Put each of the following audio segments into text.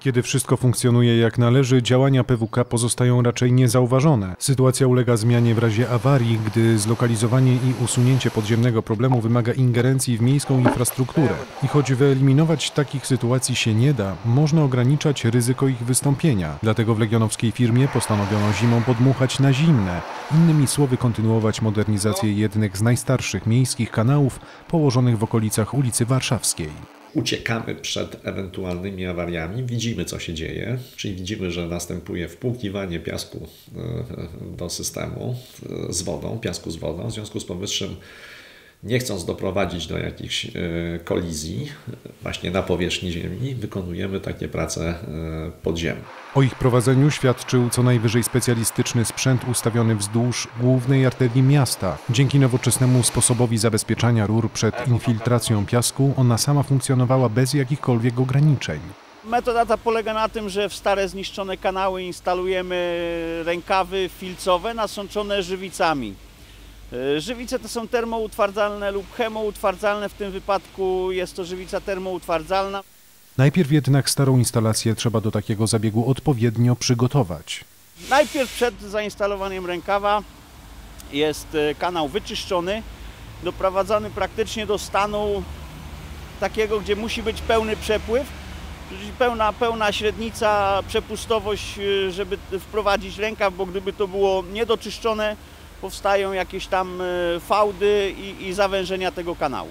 Kiedy wszystko funkcjonuje jak należy, działania PWK pozostają raczej niezauważone. Sytuacja ulega zmianie w razie awarii, gdy zlokalizowanie i usunięcie podziemnego problemu wymaga ingerencji w miejską infrastrukturę. I choć wyeliminować takich sytuacji się nie da, można ograniczać ryzyko ich wystąpienia. Dlatego w legionowskiej firmie postanowiono zimą podmuchać na zimne. Innymi słowy kontynuować modernizację jednych z najstarszych miejskich kanałów położonych w okolicach ulicy Warszawskiej uciekamy przed ewentualnymi awariami, widzimy co się dzieje, czyli widzimy, że następuje wpłukiwanie piasku e, do systemu e, z wodą, piasku z wodą, w związku z powyższym nie chcąc doprowadzić do jakichś e, kolizji właśnie na powierzchni Ziemi, wykonujemy takie prace e, podziemne. O ich prowadzeniu świadczył co najwyżej specjalistyczny sprzęt ustawiony wzdłuż głównej arterii miasta. Dzięki nowoczesnemu sposobowi zabezpieczania rur przed infiltracją piasku, ona sama funkcjonowała bez jakichkolwiek ograniczeń. Metoda ta polega na tym, że w stare zniszczone kanały instalujemy rękawy filcowe nasączone żywicami. E, żywice to są termoutwardzalne lub chemoutwardzalne, w tym wypadku jest to żywica termoutwardzalna. Najpierw jednak starą instalację trzeba do takiego zabiegu odpowiednio przygotować. Najpierw przed zainstalowaniem rękawa jest e, kanał wyczyszczony, doprowadzany praktycznie do stanu takiego, gdzie musi być pełny przepływ, czyli pełna, pełna średnica, przepustowość, e, żeby wprowadzić rękaw, bo gdyby to było niedoczyszczone, powstają jakieś tam e, fałdy i, i zawężenia tego kanału.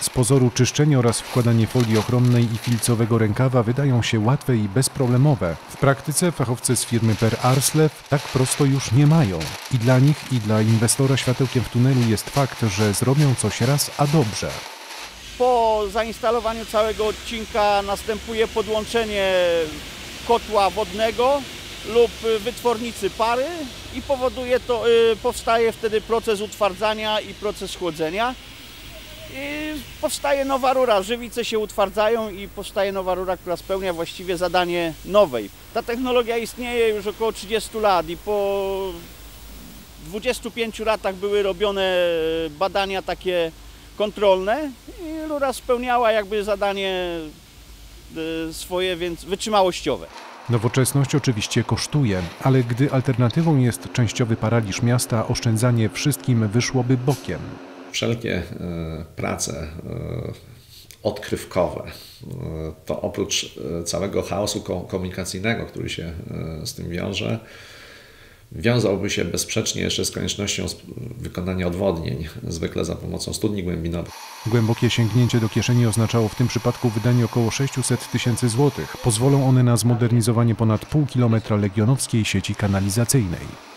Z pozoru czyszczenie oraz wkładanie folii ochronnej i filcowego rękawa wydają się łatwe i bezproblemowe. W praktyce fachowcy z firmy Per Arslev tak prosto już nie mają. I dla nich, i dla inwestora światełkiem w tunelu jest fakt, że zrobią coś raz, a dobrze. Po zainstalowaniu całego odcinka następuje podłączenie kotła wodnego lub wytwornicy pary i powoduje to, y, powstaje wtedy proces utwardzania i proces chłodzenia. I powstaje nowa rura, żywice się utwardzają i powstaje nowa rura, która spełnia właściwie zadanie nowej. Ta technologia istnieje już około 30 lat i po 25 latach były robione badania takie kontrolne i rura spełniała jakby zadanie y, swoje, więc wytrzymałościowe. Nowoczesność oczywiście kosztuje, ale gdy alternatywą jest częściowy paraliż miasta, oszczędzanie wszystkim wyszłoby bokiem. Wszelkie e, prace e, odkrywkowe, e, to oprócz całego chaosu komunikacyjnego, który się z tym wiąże, wiązałby się bezsprzecznie jeszcze z koniecznością wykonania odwodnień, zwykle za pomocą studni głębinowych. Głębokie sięgnięcie do kieszeni oznaczało w tym przypadku wydanie około 600 tysięcy złotych. Pozwolą one na zmodernizowanie ponad pół kilometra legionowskiej sieci kanalizacyjnej.